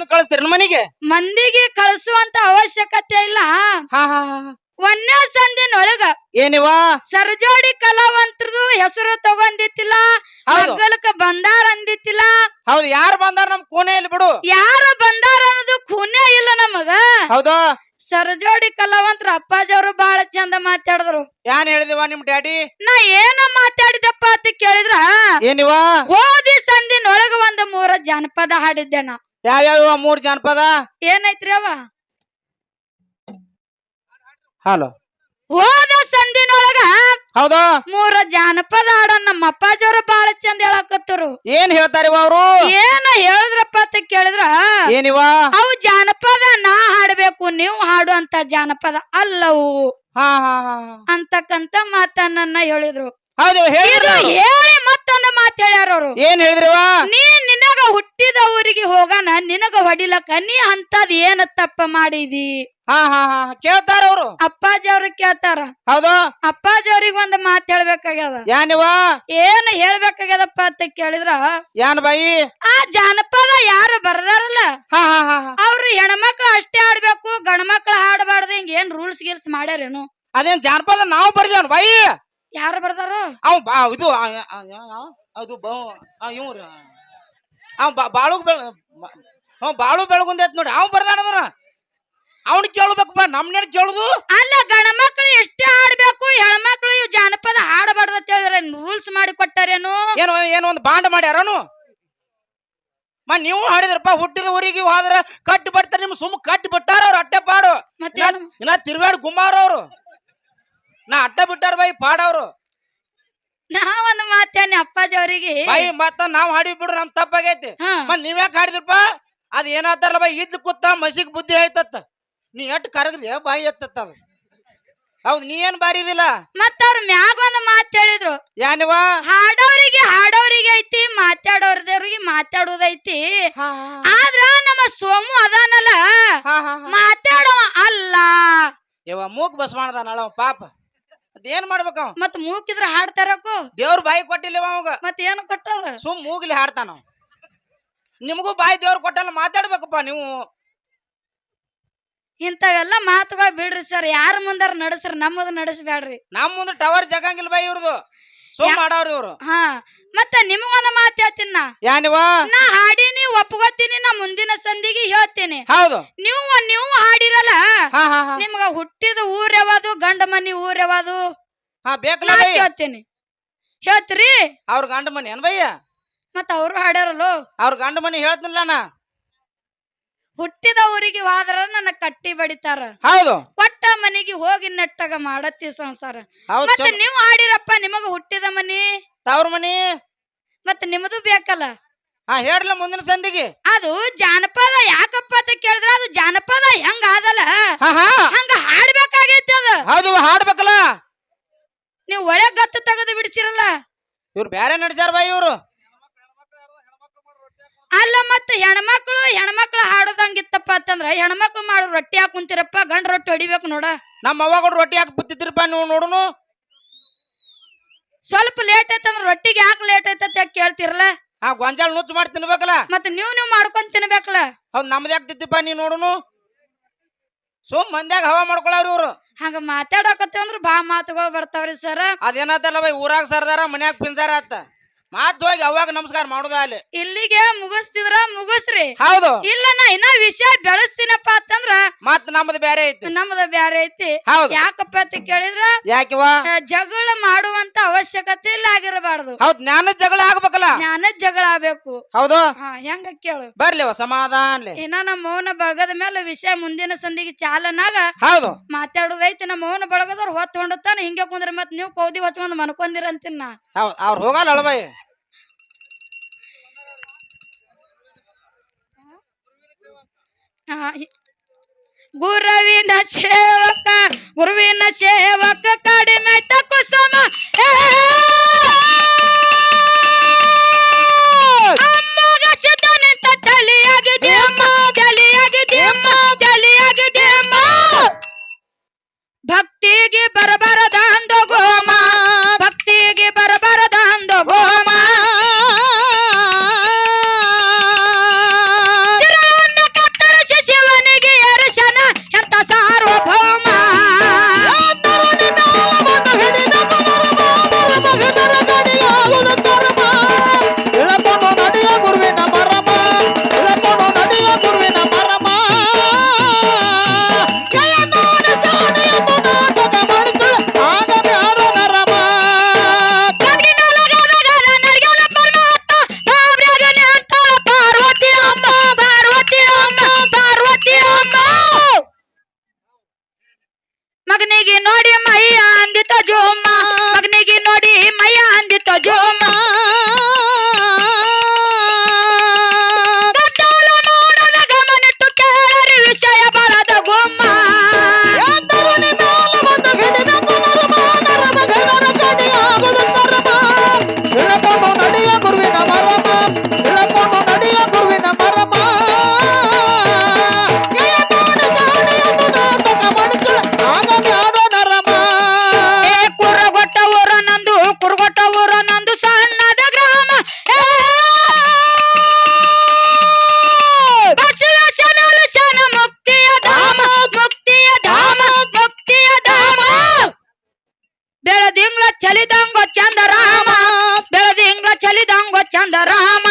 ಮಂದಿನ ಕಳಿಸ್ತೀರಿ ಮನೆಗೆ? ಮಂದಿಗೆ ಕಳಿಸುವಂತ ಅವಶ್ಯಕತೆ ಇಲ್ಲ. ಹಾ ಹಾ ಹಾ ಒಂದೇ ಸಂದಿನೊಳಗ ಏನಿವ? ಸರ್ಜೋಡಿ ಕಲಾವಂತರದು ಹೆಸರು ತಗೊಂಡಿತ್ತಿಲ್ಲ ಹೌದು. ಬಂದಾರ ಅಂದಿತ್ತಿಲ್ಲ. ಹೌದು ಯಾರು ಬಂದಾರ ನಮ್ ಕೋಣೆಯಲ್ಲಿ ಬಿಡು. ಯಾರ ಬಂದಾರ ಅನ್ನೋದು ಖುನೇ ಇಲ್ಲ ನಮಗ. ಹೌದು. ಸರ್ಜೋಡಿ ಕಲಾವಂತರ ಅಪ್ಪಾಜಿಯವರು ಬಹಳ ಚಂದ ಮಾತಾಡಿದ್ರು. ಏನ್ ಹೇಳಿದಿವ ನಿಮ್ ಡ್ಯಾಡಿ? ನಾ ಏನ ಮಾತಾಡಿದಪ್ಪ ಅಂತ ಕೇಳಿದ್ರ? ಏನಿವ? ಹೋದಿ ಸಂದಿನೊಳಗ ಒಂದು ಮೂರ ಜಾನಪದ ಹಾಡಿದ್ದೆ ನಾ. ಯಾವ್ಯಾವ ಮೂರ್ ಜನಪದ? ಏನೈತ್ರಿ ಅವ? ಹಲೋ. ಹೋದ ಸಂದಿನೊಳಗ ಹೌದು. ಮೂರ ಜಾನಪದ ಹಾಡ ನಮ್ಮ ಅಪ್ಪಾಜಿಯವರು ಬಾಳ ಚಂದ ಹೇಳಕತ್ತರು. ಏನ್ ಹೇಳ್ತಾರಿವ ಅವರು? ಏನ ಹೇಳಿದ್ರಪ್ಪ ಅಂತ ಕೇಳಿದ್ರ? ಏನಿವ? ಅವು ಜಾನಪದ ನಾ ಹಾಡ್ಬೇಕು ನೀವು ಹಾಡು ಅಂತ ಜಾನಪದ ಅಲ್ಲವು. ಹಾ ಹಾ. ಅಂತಕ್ಕಂತ ಮಾತನ್ನ ಹೇಳಿದ್ರು. ಹೌದು ಇದು ಹೇಳಿದ್ರು. ಹೇಳಿ ಮತ್ತೊಂದು ಮಾತು ಹೇಳ್ಯಾರ ಅವ್ರು ಏನ್ ಹೇಳಿದ್ರಿವ? ನೀ ನಿನಗ ಊರಿಗೆ ಹೋಗಣ ನಿನಗ ಹೊಡಿಲಕ್ಕ ನೀ ಅಂತದ್ ಏನ ತಪ್ಪ ಮಾಡಿದಿ? ಹಾ ಹಾ ಹಾ ಕೇಳ್ತಾರ ಅವ್ರು. ಅಪ್ಪಾಜಿ ಅವ್ರಿಗೆ ಕೇಳ್ತಾರ. ಹೌದು. ಅಪ್ಪಾಜಿ ಅವ್ರಿಗೆ ಒಂದ್ ಮಾತ್ ಹೇಳ್ಬೇಕಾಗ್ಯದ. ಏನಿವ ಏನ್ ಹೇಳ್ಬೇಕಾಗ್ಯದಪ್ಪ ಅಂತ ಕೇಳಿದ್ರ? ಏನ್ ಬಾಯಿ? ಆ ಜಾನಪದ ಯಾರು ಬರ್ದಾರಲ್ಲ? ಹಾ ಹಾ ಹಾ ಹಾ. ಅವ್ರು ಹೆಣ್ಮಕ್ಳು ಅಷ್ಟೇ ಆಡ್ಬೇಕು ಗಂಡ್ಮಕ್ಳು ಹಾಡಬಾರ್ದು ಹಿಂಗ ಏನ್ ರೂಲ್ಸ್ ಗೀಲ್ಸ್ ಮಾಡ್ಯಾರೇನು? ಅದೇನ್ ಜಾನಪದ ನಾವು ಬರ್ದೇವ್ ಬಾಯಿ? ಯಾರು ಬರ್ದಾರ? ಅವ್ ಬಾ ಇದು ಆ, ಆ, ಆ, ಅದು ಬ ಇವ್ರು. ಅವ್ ಬಾ- ಬಾಳು ಬೆಳ ಅವ್ ಬಾಳು ಬೆಳಗುಂದೈತ್ ನೋಡಿ ಅವ್ ಬರ್ದಾನದ್ರ ಅವನ್ ಕೇಳ್ಬೇಕಪ್ಪ ನಮ್ನೇನ್ ಕೇಳುದು? ಅಲ್ಲ ಗಣ ಮಕ್ಕಳು ಎಷ್ಟೇ ಆಡ್ಬೇಕು ಹೆಣ್ಮಕ್ಳು ಇವ್ ಜಾನಪದ ಹಾಡಬಾರ್ದು ಅಂತ ಹೇಳಿದ್ರೆ ರೂಲ್ಸ್ ಮಾಡಿ ಕೊಟ್ಟಾರೇನು? ಏನು ಏನೋ ಒಂದು ಬಾಂಡ್ ಮಾಡ್ಯಾರನು? ಮ ನೀವು ಹಾಡಿದ್ರಪ್ಪ ಹುಟ್ಟಿದ ಊರಿಗೆ ಹೋದ್ರ ಕಟ್ಟಿ ಬಿಡ್ತಾರೆ ನಿಮ್ ಸುಮ್ ಕಟ್ಟಿ ಬಿಟ್ಟಾರ ಅವ್ರು ಅಟ್ಟೆ ಪಾಡು. ಮತ್ತೆ ಇನ್ನ ತಿರ್ವಾಡ್ ಗುಮ್ಮಾರ ಅವ್ರು. ನಾ ಅಟ್ಟೆ ಬಿಟ್ಟಾರ ಬಾಯಿ ಪಾಡವ್ರು. ನಾ ಒಂದ್ ಮಾತೇನೆ ಅಪ್ಪಾಜಿ ಅವರಿಗೆ. ಬಾಯಿ ಮತ್ತ ನಾವ್ ಹಾಡಿ ಬಿಡ್ರಿ ನಮ್ ತಪ್ಪಾಗೈತಿ. ಹಾ. ಮತ್ ನೀವ್ಯಾಕೆ ಹಾಡಿದ್ರಪ್ಪ? ಅದ್ ಏನಾತಾರಲ್ಲ ಬಾಯಿ ಇದ್ ಕುತ್ತ ಮಸಿಗ್ ಬುದ್ಧಿ ಹೇಳ್ತತ್ತ ನೀ ಎಟ್ ಕರಗದೆ ಬಾಯಿ ಎತ್ತತ್ತ ಅದು. ಹೌದ್ ನೀ ಏನ್ ಬಾರಿದಿಲ್ಲ ಮತ್ತ ಅವ್ರ ಮ್ಯಾಗ ಒಂದ್ ಮಾತ್ ಹೇಳಿದ್ರು. ಯಾನಿವ? ಹಾಡೋರಿಗೆ ಹಾಡೋರಿಗೆ ಐತಿ ಮಾತಾಡೋರ್ದವ್ರಿಗೆ ಮಾತಾಡೋದೈತಿ. ಆದ್ರ ನಮ್ಮ ಸೋಮು ಅದಾನಲ್ಲ. ಮಾತಾಡವ ಅಲ್ಲ. ಇವ ಮೂಕ್ ಬಸ್ ಮಾಡ್ದ ನಾಳ ಪಾಪ ಅದೇನ್ ಮಾಡ್ಬೇಕ ಅವ ಮತ್ ಮೂಕಿದ್ರ ಹಾಡ್ತಾರಕು ದೇವ್ರ ಬಾಯಿ ಕೊಟ್ಟಿಲ್ಲ ಅವಾಗ. ಮತ್ ಏನು ಕೊಟ್ಟದ ಸುಮ್ ಮೂಗ್ಲಿ ಹಾಡ್ತಾನ. ನಿಮಗೂ ಬಾಯಿ ದೇವ್ರ ಕೊಟ್ಟಲ್ಲ ಮಾತಾಡ್ಬೇಕಪ್ಪ ನೀವು. ಇಂಥವೆಲ್ಲ ಮಾತುಗಳು ಬಿಡ್ರಿ ಸರ್. ಯಾರ ಮುಂದಾರ ನಡೆಸ್ರಿ ನಮ್ಮದು ನಡೆಸ್ಬೇಡ್ರಿ ನಮ್ಮ ಮುಂದೆ ಟವರ್ ಜಗಂಗಿಲ್ಲ ಬಾಯಿ ಇವ್ರದು. ಸುಮ್ ಮಾಡೋರು ಇವ್ರು. ಹಾ ಮತ್ತ ನಿಮಗೊಂದು ಮಾತು ಹೇಳ್ತೀನಿ ನಾ. ಯಾನಿವ ನಾ ಹಾಡೀನಿ ಒಪ್ಕೋತೀನಿ ನಾ ಮುಂದಿನ ಸಂಧಿಗೆ ಹೇಳ್ತೀನಿ. ಹೌದು. ನೀವು ನೀವು ಹಾಡಿರಲ್ಲ. ಹಾ ಹಾ ಹಾ. ನಿಮ್ಗ ಹುಟ್ಟಿದ ಊರ್ ಯಾವುದು ಗಂಡ ಮನಿ ಊರ್ ಯಾವುದು? ಹಾ ಬೇಕಲ್ಲ ನಾ ಹೇಳ್ತೀರಿ? ಅವ್ರ ಗಂಡ ಮನಿ ಏನ್ ಬಯ್ಯ ಮತ್ತ ಅವ್ರು ಹಾಡ್ಯಾರಲ್ಲೋ? ಅವ್ರ ಗಂಡ ಮನಿ ಹೇಳ್ತಿಲ್ಲ ನಾ. ಹುಟ್ಟಿದ ಊರಿಗೆ ಹೋದ್ರ ನನ್ನ ಕಟ್ಟಿ ಬಡಿತಾರ. ಹೌದು. ಕೊಟ್ಟ ಮನೆಗೆ ಹೋಗಿ ನೆಟ್ಟಾಗ ಮಾಡತ್ತಿ ಸಂಸಾರ. ಹೌದು ಮತ್ತ ನೀವು ಹಾಡಿರಪ್ಪ ನಿಮಗ ಹುಟ್ಟಿದ ಮನಿ. ತವ್ರ ಮನಿ? ಮತ್ತ ನಿಮ್ಮದು ಬೇಕಲ್ಲ? ಹಾ ಹೇಳ್ರಲ್ಲ ಮುಂದಿನ ಸಂದಿಗೆ. ಅದು ಜಾನಪದ ಯಾಕಪ್ಪ ಅಂತ ಕೇಳಿದ್ರ ಅದು ಜಾನಪದ ಹೆಂಗ ಆದಲ್ಲ? ಹಾ ಹಾ. ಹಂಗ ಹಾಡ್ಬೇಕಾಗೈತಿ ಅದು. ಹೌದು ಹಾಡ್ಬೇಕಲ್ಲ. ನೀವು ಒಳ್ಳೆ ಗತ್ತ ತೆಗೆದು ಬಿಡಿಸಿರಲ್ಲ? ಇವ್ರು ಬ್ಯಾರೆ ನಡ್ಸ್ಯಾರ ಬಾಯಿ ಇವ್ರು. ಅಲ್ಲ ಮತ್ತೆ ಹೆಣ್ಮಕ್ಳು ಹೆಣ್ಮಕ್ಳು ಹಾಡೋದಂಗಿತ್ತಪ್ಪ ಅಂತಂದ್ರ ಹೆಣ್ಮಕ್ಳು ಮಾಡು ರೊಟ್ಟಿ ಹಾಕುಂತಿರಪ್ಪ ಗಂಡ ರೊಟ್ಟಿ ಹೊಡಿಬೇಕು ನೋಡ. ನಮ್ಮ ಅವ್ವಗಳು ರೊಟ್ಟಿ ಹಾಕಿ ಬುತ್ತಿದ್ರಪ್ಪ ನೀವು ನೋಡುನು? ಸ್ವಲ್ಪ ಲೇಟ್ ಐತಂದ್ರ ರೊಟ್ಟಿಗೆ ಯಾಕೆ ಲೇಟ್ ಐತಂತ ಕೇಳ್ತಿರಲ್ಲ? ಆ ಗೊಂಜಾಳ ನುಚ್ಚು ಮಾಡಿ ತಿನ್ಬೇಕಲ್ಲ. ಮತ್ತೆ ನೀವು ನೀವು ಮಾಡ್ಕೊಂಡ್ ತಿನ್ಬೇಕಲ್ಲ. ಹೌದ್ ನಮ್ದು ಯಾಕೆ ತಿದ್ದಿಪ್ಪ ನೀ ನೋಡುನು? ಸುಮ್ ಮಂದ್ಯಾಗ ಹವಾ ಮಾಡ್ಕೊಳವ್ರಿ ಇವ್ರು. ಹಂಗ ಮಾತಾಡಕತ್ತೇವ್ ಅಂದ್ರ ಬಾ ಮಾತುಗಳು ಬರ್ತಾವ್ರಿ ಸರ್. ಅದೇನತ್ತಲ್ಲ ಬೈ ಊರಾಗ ಸರ್ದಾರ ಮನ್ಯಾಗ ಪಿಂಜಾರ ಆತ. ಮಾತ್ ಹೋಗಿ ಅವಾಗ ನಮಸ್ಕಾರ ಮಾಡುದ ಅಲ್ಲಿ. ಇಲ್ಲಿಗೆ ಮುಗಿಸ್ತಿದ್ರ ಮುಗಿಸ್ರಿ. ಹೌದು. ಇಲ್ಲ ನಾ ಇನ್ನ ವಿಷಯ ಬೆಳೆಸ್ತೀನಪ್ಪ ಅಂತಂದ್ರ ಮತ್ ನಮ್ದು ಬ್ಯಾರೆ ಐತಿ. ನಮ್ದ ಬ್ಯಾರೆ ಐತಿ. ಹೌದು. ಯಾಕಪ್ಪ ಅಂತ ಕೇಳಿದ್ರ ಯಾಕಿವ ಜಗಳ ಮಾಡುವಂತ ಅವಶ್ಯಕತೆ ಇಲ್ಲ ಆಗಿರಬಾರ್ದು. ಹೌದು ಜ್ಞಾನ ಜಗಳ ಆಗ್ಬೇಕಲ್ಲ. ಜ್ಞಾನ ಜಗಳ ಆಗ್ಬೇಕು. ಹೌದು. ಹೆಂಗ ಕೇಳು. ಬರ್ಲಿವ ಸಮಾಧಾನ ಇನ್ನ ನಮ್ಮ ಮೌನ ಬಳಗದ ಮೇಲೆ ವಿಷಯ ಮುಂದಿನ ಸಂದಿಗೆ ಚಾಲನಾಗ ಹೌದು. ಮಾತಾಡೋದೈತಿ. ನಮ್ಮ ಮೌನ ಬಳಗದವ್ರು ಹೊತ್ತು ಹೊಂಡತಾನ ಹಿಂಗೆ ಕುಂದ್ರೆ ಮತ್ ನೀವು ಕೌದಿ ಹೊಚ್ಕೊಂಡ್ ಮನ್ಕೊಂದಿರಂತೀನಿ ನಾ. ಹೌದ್ ಅವ್ರು ಹೋಗಲ್ಲ ಅಳಬಾಯಿ. ಗುರುವಿನ ಸೇವಕ ಗುರುವಿನ ಸೇವಕ ಮಗನಿಗೆ ನೋಡಿ ಮಯ್ಯ ಅಂದಿತ ಜೋಮ್ಮ ಮಗನಿಗೆ ನೋಡಿ ಮಯ್ಯ ಅಂದಿತ ಜೋಮ. ಚಲಿದಂಗೋ ಚಂದ ರಾಮ ಬೆಳೆದಿಂಗ ಚಲಿದಂಗೋ ಚಂದ ರಾಮ